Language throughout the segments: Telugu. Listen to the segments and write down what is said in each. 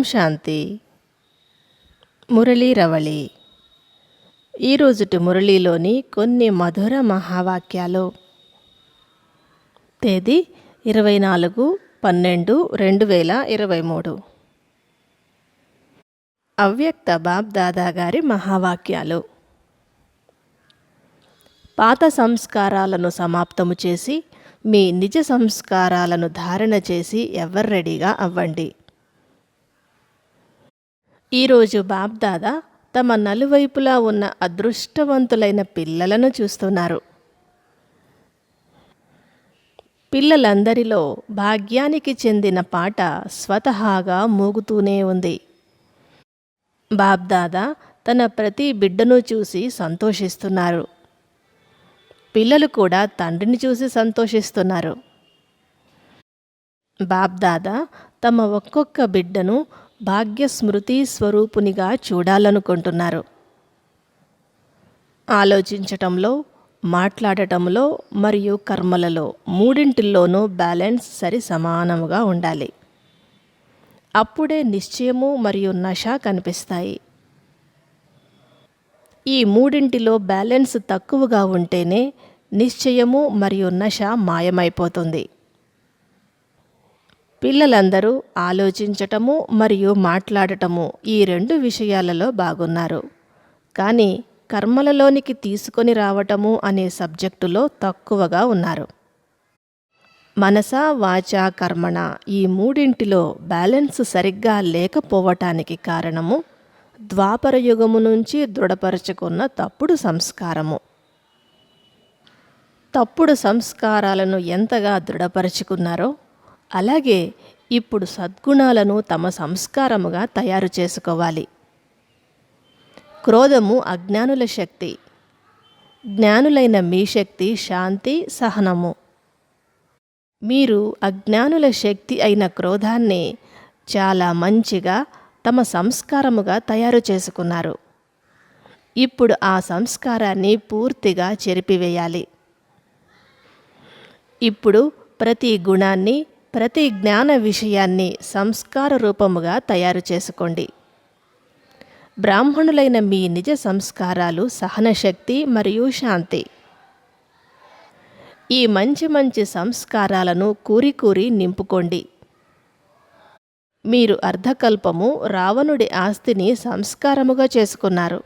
ఓం శాంతి. మురళీ రవళి. ఈరోజుటి మురళీలోని కొన్ని మధుర మహావాక్యాలు. తేదీ ఇరవై నాలుగు పన్నెండు రెండు వేల ఇరవై మూడు. అవ్యక్త బాబ్ దాదా గారి మహావాక్యాలు. పాత సంస్కారాలను సమాప్తము చేసి మీ నిజ సంస్కారాలను ధారణ చేసి ఎవరు రెడీగా అవ్వండి? ఈరోజు బాబ్దాదా తమ నలువైపులా ఉన్న అదృష్టవంతులైన పిల్లలను చూస్తున్నారు. పిల్లలందరిలో భాగ్యానికి చెందిన పాట స్వతహాగా మోగుతూనే ఉంది. బాబ్దాదా తన ప్రతి బిడ్డను చూసి సంతోషిస్తున్నారు. పిల్లలు కూడా తండ్రిని చూసి సంతోషిస్తున్నారు. బాబ్దాదా తమ ఒక్కొక్క బిడ్డను భాగ్యస్మృతి స్వరూపునిగా చూడాలనుకుంటున్నారు. ఆలోచించటంలో మాట్లాడటంలో మరియు కర్మలలో మూడింటిల్లోనూ బ్యాలెన్స్ సరి సమానముగా ఉండాలి. అప్పుడే నిశ్చయము మరియు నష కనిపిస్తాయి. ఈ మూడింటిలో బ్యాలెన్స్ తక్కువగా ఉంటేనే నిశ్చయము మరియు నష మాయమైపోతుంది. పిల్లలందరూ ఆలోచించటము మరియు మాట్లాడటము ఈ రెండు విషయాలలో బాగున్నారు. కానీ కర్మలలోనికి తీసుకొని రావటము అనే సబ్జెక్టులో తక్కువగా ఉన్నారు. మనస వాచ కర్మణ ఈ మూడింటిలో బ్యాలెన్స్ సరిగ్గా లేకపోవటానికి కారణము ద్వాపర యుగము నుంచి దృఢపరుచుకున్న తప్పుడు సంస్కారము. తప్పుడు సంస్కారాలను ఎంతగా దృఢపరుచుకున్నారో అలాగే ఇప్పుడు సద్గుణాలను తమ సంస్కారముగా తయారు చేసుకోవాలి. క్రోధము అజ్ఞానుల శక్తి. జ్ఞానులైన మీ శక్తి శాంతి సహనము. మీరు అజ్ఞానుల శక్తి అయిన క్రోధాన్ని చాలా మంచిగా తమ సంస్కారముగా తయారు చేసుకున్నారు. ఇప్పుడు ఆ సంస్కారాన్ని పూర్తిగా చెరిపివేయాలి. ఇప్పుడు ప్రతి గుణాన్ని ప్రతి జ్ఞాన విషయాన్ని సంస్కార రూపముగా తయారు చేసుకోండి. బ్రాహ్మణులైన మీ నిజ సంస్కారాలు సహనశక్తి మరియు శాంతి. ఈ మంచి మంచి సంస్కారాలను కూరి కూరి నింపుకోండి. మీరు అర్ధకల్పము రావణుడి ఆస్తిని సంస్కారముగా చేసుకున్నారు.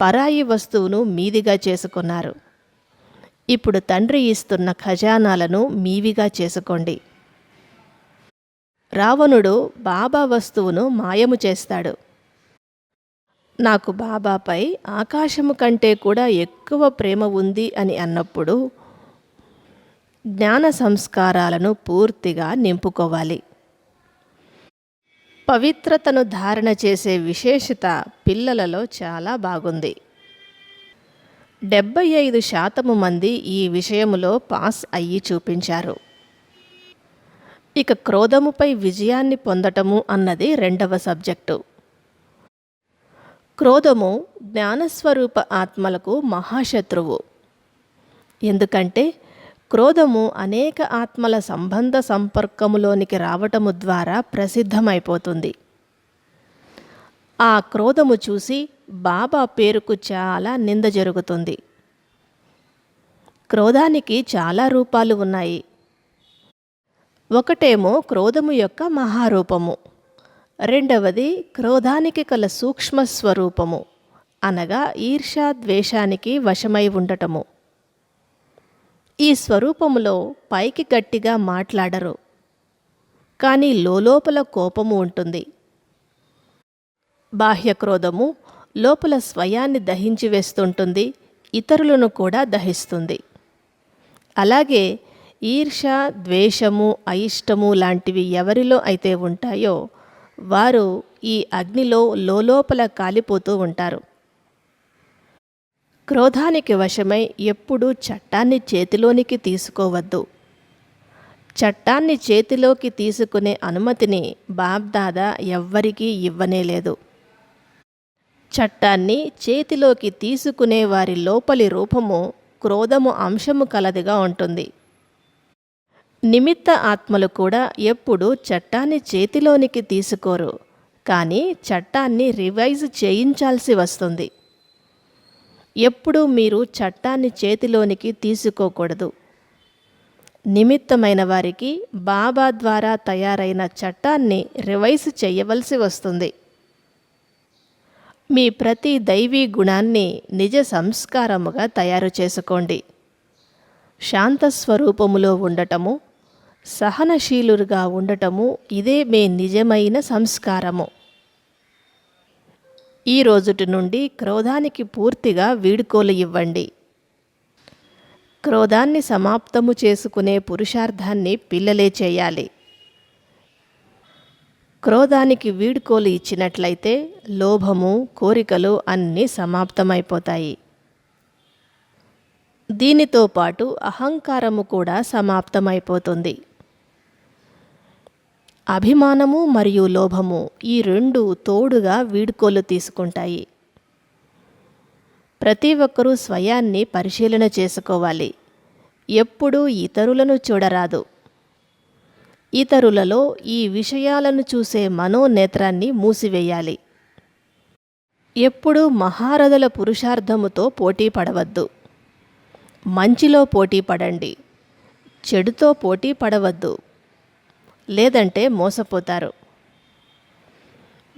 పరాయి వస్తువును మీదిగా చేసుకున్నారు. ఇప్పుడు తండ్రి ఇస్తున్న ఖజానాలను మీవిగా చేసుకోండి. రావణుడు బాబా వస్తువును మాయము చేస్తాడు. నాకు బాబాపై ఆకాశము కంటే కూడా ఎక్కువ ప్రేమ ఉంది అని అన్నప్పుడు జ్ఞాన సంస్కారాలను పూర్తిగా నింపుకోవాలి. పవిత్రతను ధారణ చేసే విశేషత పిల్లలలో చాలా బాగుంది. డెబ్బై ఐదు శాతము మంది ఈ విషయములో పాస్ అయ్యి చూపించారు. ఇక క్రోధముపై విజయాన్ని పొందటము అన్నది రెండవ సబ్జెక్టు. క్రోధము జ్ఞానస్వరూప ఆత్మలకు మహాశత్రువు. ఎందుకంటే క్రోధము అనేక ఆత్మల సంబంధ సంపర్కములోనికి రావటము ద్వారా ప్రసిద్ధమైపోతుంది. ఆ క్రోధము చూసి బాబా పేరుకు చాలా నింద జరుగుతుంది. క్రోధానికి చాలా రూపాలు ఉన్నాయి. ఒకటేమో క్రోధము యొక్క మహారూపము. రెండవది క్రోధానికి కల సూక్ష్మ స్వరూపము. అనగా ఈర్షా ద్వేషానికి వశమై ఉండటము. ఈ స్వరూపములో పైకి గట్టిగా మాట్లాడరు. కానీ లోపల కోపము ఉంటుంది. బాహ్య క్రోధము లోపల స్వయాన్ని దహించి వేస్తుంటుంది ఇతరులను కూడా దహిస్తుంది. అలాగే ఈర్ష ద్వేషము అయిష్టము లాంటివి ఎవరిలో అయితే ఉంటాయో వారు ఈ అగ్నిలో లోపల కాలిపోతూ ఉంటారు. క్రోధానికి వశమై ఎప్పుడూ చట్టాన్ని చేతిలోనికి తీసుకోవద్దు. చట్టాన్ని చేతిలోకి తీసుకునే అనుమతిని బాబ్దాదా ఎవ్వరికీ ఇవ్వనేలేదు. చట్టాన్ని చేతిలోకి తీసుకునే వారి లోపలి రూపము క్రోధము అంశము కలదిగా ఉంటుంది. నిమిత్త ఆత్మలు కూడా ఎప్పుడూ చట్టాన్ని చేతిలోనికి తీసుకోరు. కానీ చట్టాన్ని రివైజ్ చేయించాల్సి వస్తుంది. ఎప్పుడూ మీరు చట్టాన్ని చేతిలోనికి తీసుకోకూడదు. నిమిత్తమైన వారికి బాబా ద్వారా తయారైన చట్టాన్ని రివైజ్ చేయవలసి వస్తుంది. మీ ప్రతి దైవీ గుణాన్ని నిజ సంస్కారముగా తయారు చేసుకోండి. శాంత స్వరూపములో ఉండటము సహనశీలుగా ఉండటము ఇదే మీ నిజమైన సంస్కారము. ఈ రోజుటి నుండి క్రోధానికి పూర్తిగా వీడుకోలు ఇవ్వండి. క్రోధాన్ని సమాప్తము చేసుకునే పురుషార్థాన్ని పిల్లలే చేయాలి. క్రోధానికి వీడ్కోలు ఇచ్చినట్లయితే లోభము కోరికలు అన్నీ సమాప్తమైపోతాయి. దీనితో పాటు అహంకారము కూడా సమాప్తమైపోతుంది. అభిమానము మరియు లోభము ఈ రెండు తోడుగా వీడ్కోలు తీసుకుంటాయి. ప్రతి ఒక్కరూ స్వయాన్ని పరిశీలన చేసుకోవాలి. ఎప్పుడూ ఇతరులను చూడరాదు. ఇతరులలో ఈ విషయాలను చూసే మనోనేత్రాన్ని మూసివేయాలి. ఎప్పుడూ మహారథుల పురుషార్థముతో పోటీ పడవద్దు. మంచిలో పోటీ పడండి. చెడుతో పోటీ పడవద్దు. లేదంటే మోసపోతారు.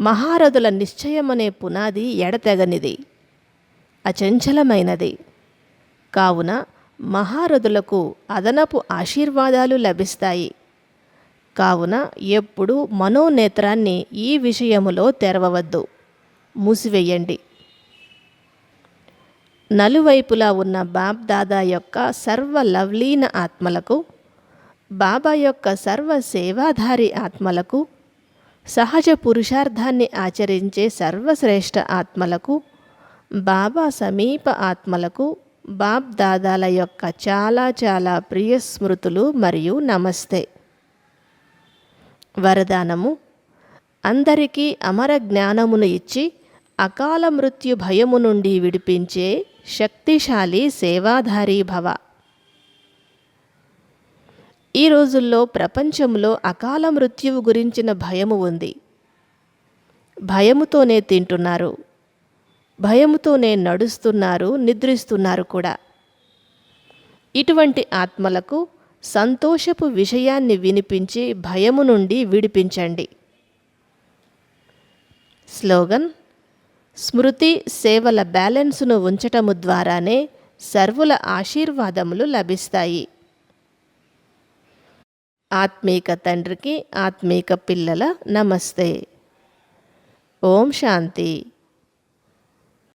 మహారథుల నిశ్చయమనే పునాది ఎడతెగనిది. అచంచలమైనది. కావున మహారథులకు అదనపు ఆశీర్వాదాలు లభిస్తాయి. కావున ఎప్పుడు మనోనేత్రాన్ని ఈ విషయములో తెరవవద్దు. మూసివేయండి. నలువైపులా ఉన్న బాబ్ దాదా యొక్క సర్వ లవ్లీన ఆత్మలకు బాబా యొక్క సర్వ సేవాధారి ఆత్మలకు సహజ పురుషార్థాన్ని ఆచరించే సర్వశ్రేష్ఠ ఆత్మలకు బాబా సమీప ఆత్మలకు బాబ్ దాదాల యొక్క చాలా చాలా ప్రియ స్మృతులు మరియు నమస్తే. వరదానము. అందరికీ అమర జ్ఞానమును ఇచ్చి అకాల మృత్యు భయము నుండి విడిపించే శక్తిశాలి సేవాధారీ భవ. ఈ రోజుల్లో ప్రపంచంలో అకాల మృత్యువు గురించిన భయము ఉంది. భయముతోనే తింటున్నారు. భయముతోనే నడుస్తున్నారు నిద్రిస్తున్నారు కూడా. ఇటువంటి ఆత్మలకు సంతోషపు విషయాన్ని వినిపించి భయము నుండి విడిపించండి. స్లోగన్ స్మృతి సేవల బ్యాలెన్సును ఉంచటము ద్వారానే సర్వుల ఆశీర్వాదములు లభిస్తాయి. ఆత్మీక తండ్రికి ఆత్మీక పిల్లల నమస్తే. ఓం శాంతి.